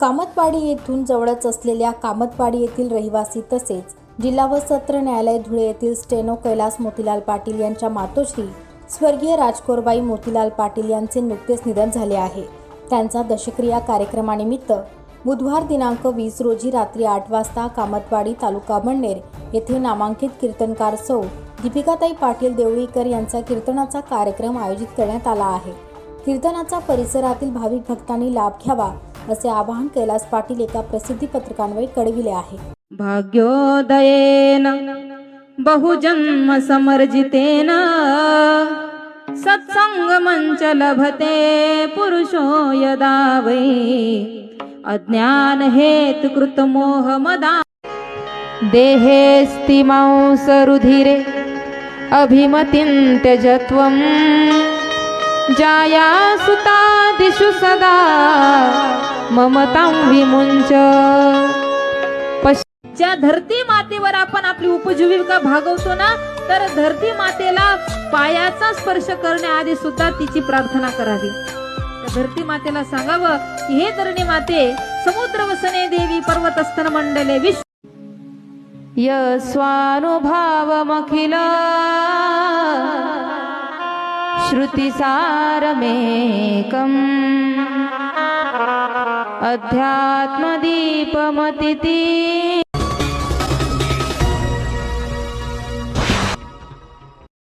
कामतवाडी येथून जवळच असलेल्या कामतवाडी येथील रहिवासी तसेच जिल्हा व सत्र न्यायालय धुळे येथील स्टेनो कैलास मोतीलाल पाटील यांच्या मातोश्री स्वर्गीय राजकोरबाई मोतीलाल पाटील यांचे नुकतेच निधन झाले आहे. त्यांचा दशक्रिया कार्यक्रमानिमित्त बुधवार दिनांक वीस रोजी रात्री आठ वाजता कामतवाडी तालुका मंडेर येथे नामांकित कीर्तनकार सौ दीपिकाताई पाटील देवळीकर यांचा कीर्तनाचा कार्यक्रम आयोजित करण्यात आला आहे. कीर्तनाचा परिसरातील भाविक भक्तांनी लाभ घ्यावा असे आवाहन कैलास पाटील एका प्रसिद्धी पत्रकान्वये कळविले आहे. भाग्योदयेन बहुजन्म समर्जितेन सत्सङ्गमञ्च लभते पुरुषो यदा वै। अज्ञानहेतुकृतमोहमदा देहेऽस्ति मांसरुधिरे अभिमतिं त्यजत्वं। जाया सदा। ममतां विमुञ्च। ज्या धरती मातेवर आपण आपली उपजीविका भागवतो ना तर धरती मातेला पायाचा स्पर्श करण्याआधी सुद्धा तिची प्रार्थना करावी. धरती मातेला सांगावं की हे धरणी माते समुद्र वसने देवी पर्वतस्तन मंडले विश्व यस्वानुभावमखिल। श्रुतिसारमेकम्। अध्यात्मदीपमतिति